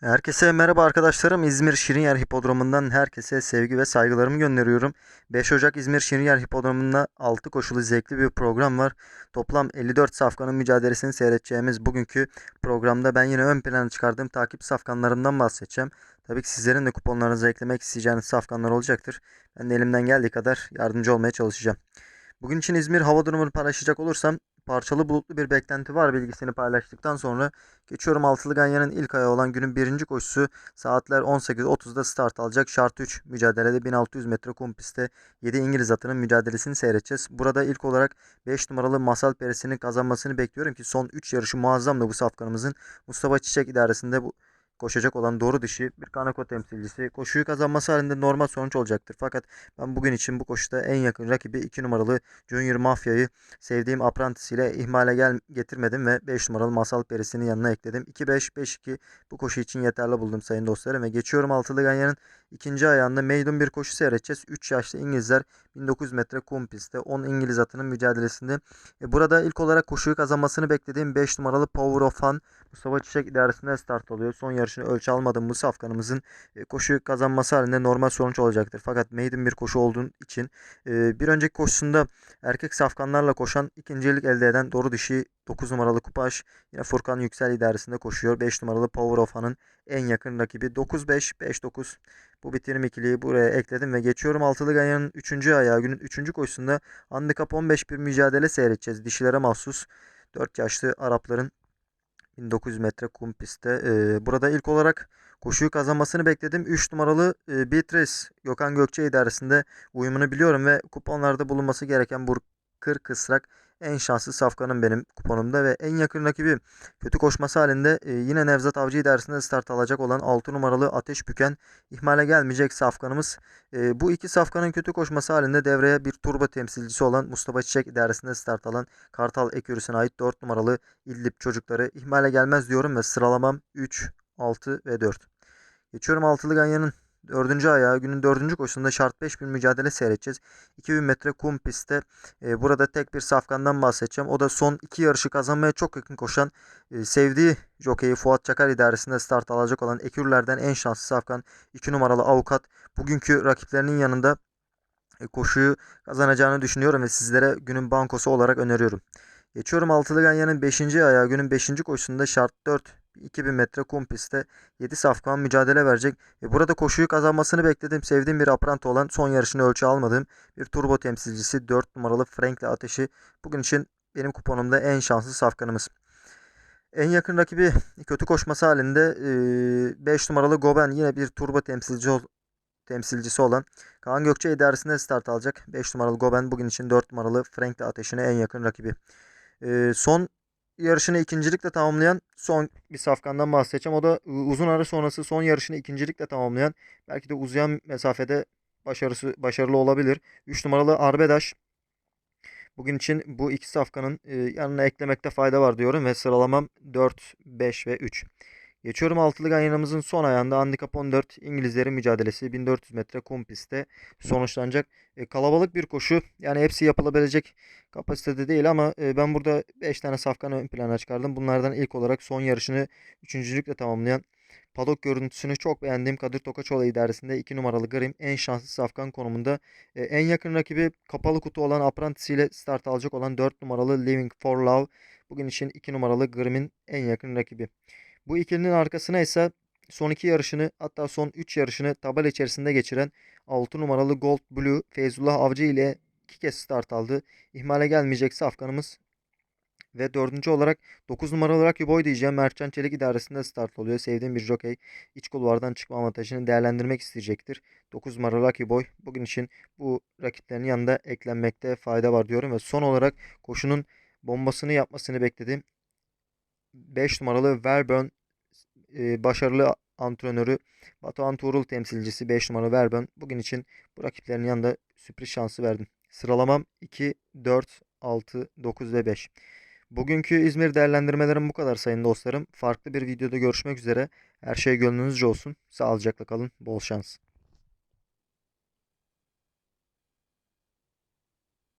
Herkese merhaba arkadaşlarım. İzmir Şirinyer Hipodromu'ndan herkese sevgi ve saygılarımı gönderiyorum. 5 Ocak İzmir Şirinyer Hipodromu'nda 6 koşulu zevkli bir program var. Toplam 54 safkanın mücadelesini seyredeceğimiz bugünkü programda ben yine ön plana çıkardığım takip safkanlarından bahsedeceğim. Tabii ki sizlerin de kuponlarınıza eklemek isteyeceğiniz safkanlar olacaktır. Ben de elimden geldiği kadar yardımcı olmaya çalışacağım. Bugün için İzmir hava durumunu paylaşacak olursam parçalı bulutlu bir beklenti var bilgisini paylaştıktan sonra geçiyorum altılı ganyanın ilk ayağı olan günün birinci koşusu saatler 18.30'da start alacak. Şart 3 mücadelede 1600 metre kum pistte 7 İngiliz atının mücadelesini seyredeceğiz. Burada ilk olarak 5 numaralı Masal Perisi'nin kazanmasını bekliyorum ki son 3 yarışı muazzamdı bu safkanımızın. Mustafa Çiçek idaresinde bu koşacak olan doğru dişi bir Kanako temsilcisi. Koşuyu kazanması halinde normal sonuç olacaktır. Fakat ben bugün için bu koşuda en yakın rakibi 2 numaralı Junior Mafya'yı sevdiğim Apprentice ile ihmale gel getirmedim ve 5 numaralı Masal Perisi'nin yanına ekledim. 2-5-5-2 bu koşu için yeterli buldum sayın dostlarım ve geçiyorum altılı ganyanın ikinci ayağında maiden bir koşu seyredeceğiz. 3 yaşlı İngilizler 1900 metre kum pistte 10 İngiliz atının mücadelesinde. E, burada ilk olarak koşuyu kazanmasını beklediğim 5 numaralı Power of Fun Mustafa Çiçek idaresinde start alıyor. Son yarışını ölçü almadığım bu safkanımızın e, koşuyu kazanması halinde normal sonuç olacaktır. Fakat maiden bir koşu olduğu için e, bir önceki koşusunda erkek safkanlarla koşan ikincilik elde eden doğru dişi 9 numaralı Kupaş yine Furkan Yüksel idaresinde koşuyor. 5 numaralı Power of Fun'ın en yakın rakibi 9-5, 5-9. Bu bitirim ikiliyi buraya ekledim ve geçiyorum altılı ganyanın 3. ayağı günün 3. koşusunda handikap 15 bir mücadele seyredeceğiz. Dişilere mahsus 4 yaşlı Arapların 1900 metre kum pistte. Ee, burada ilk olarak koşuyu kazanmasını bekledim. 3 numaralı e, Beatrice Gökhan Gökçe idaresinde uyumunu biliyorum ve kuponlarda bulunması gereken bu kır kısrak en şanslı safkanım benim kuponumda ve en yakın rakibi kötü koşması halinde e, yine Nevzat Avcı idaresinde start alacak olan 6 numaralı Ateş Büken ihmale gelmeyecek safkanımız. E, bu iki safkanın kötü koşması halinde devreye bir turbo temsilcisi olan Mustafa Çiçek idaresinde start alan Kartal Ekürüsü'ne ait 4 numaralı İllip çocukları ihmale gelmez diyorum ve sıralamam 3, 6 ve 4. Geçiyorum altılı ganyanın Dördüncü ayağı günün dördüncü koşusunda şart 5 bir mücadele seyredeceğiz. 2000 metre kum pistte e, burada tek bir safkandan bahsedeceğim. O da son iki yarışı kazanmaya çok yakın koşan e, sevdiği jokeyi Fuat Çakar idaresinde start alacak olan Ekürlerden en şanslı safkan 2 numaralı avukat. Bugünkü rakiplerinin yanında e, koşuyu kazanacağını düşünüyorum ve sizlere günün bankosu olarak öneriyorum. Geçiyorum altılı ganyanın 5. ayağı günün 5. koşusunda şart 4 2000 metre kum pistte 7 safkan mücadele verecek. Ve burada koşuyu kazanmasını beklediğim, sevdiğim bir aprant olan son yarışını ölçü almadığım bir turbo temsilcisi 4 numaralı Frank'le ateşi bugün için benim kuponumda en şanslı safkanımız. En yakın rakibi kötü koşması halinde 5 numaralı Goben yine bir turbo temsilci temsilcisi olan Kaan Gökçe idaresinde start alacak. 5 numaralı Goben bugün için 4 numaralı Frank'le ateşine en yakın rakibi. son yarışını ikincilikle tamamlayan son bir safkandan bahsedeceğim. O da uzun ara sonrası son yarışını ikincilikle tamamlayan belki de uzayan mesafede başarısı başarılı olabilir. 3 numaralı Arbedaş. Bugün için bu iki safkanın yanına eklemekte fayda var diyorum ve sıralamam 4, 5 ve 3. Geçiyorum altılı ganyanımızın son ayağında handikap 14 İngilizlerin mücadelesi 1400 metre kum pistte sonuçlanacak. E, kalabalık bir koşu yani hepsi yapılabilecek kapasitede değil ama e, ben burada 5 tane safkan ön plana çıkardım. Bunlardan ilk olarak son yarışını üçüncülükle tamamlayan Padok görüntüsünü çok beğendiğim Kadir Tokaçoğlu idaresinde 2 numaralı Grim en şanslı safkan konumunda. E, en yakın rakibi kapalı kutu olan Apprentice ile start alacak olan 4 numaralı Living for Love. Bugün için 2 numaralı Grim'in en yakın rakibi. Bu ikilinin arkasına ise son iki yarışını hatta son 3 yarışını tabela içerisinde geçiren 6 numaralı Gold Blue Feyzullah Avcı ile iki kez start aldı. İhmale gelmeyecek safkanımız ve dördüncü olarak 9 numaralı Rocky Boy diyeceğim. Mertcan Çelik idaresinde start oluyor. Sevdiğim bir jockey. İç kulvardan çıkma avantajını değerlendirmek isteyecektir. 9 numaralı Rocky Boy bugün için bu rakiplerin yanında eklenmekte fayda var diyorum. Ve son olarak koşunun bombasını yapmasını beklediğim 5 numaralı Verburn başarılı antrenörü Batuhan Tuğrul temsilcisi 5 numaralı Verburn bugün için bu rakiplerin yanında sürpriz şansı verdim. Sıralamam 2, 4, 6, 9 ve 5. Bugünkü İzmir değerlendirmelerim bu kadar sayın dostlarım. Farklı bir videoda görüşmek üzere. Her şey gönlünüzce olsun. Sağlıcakla kalın. Bol şans.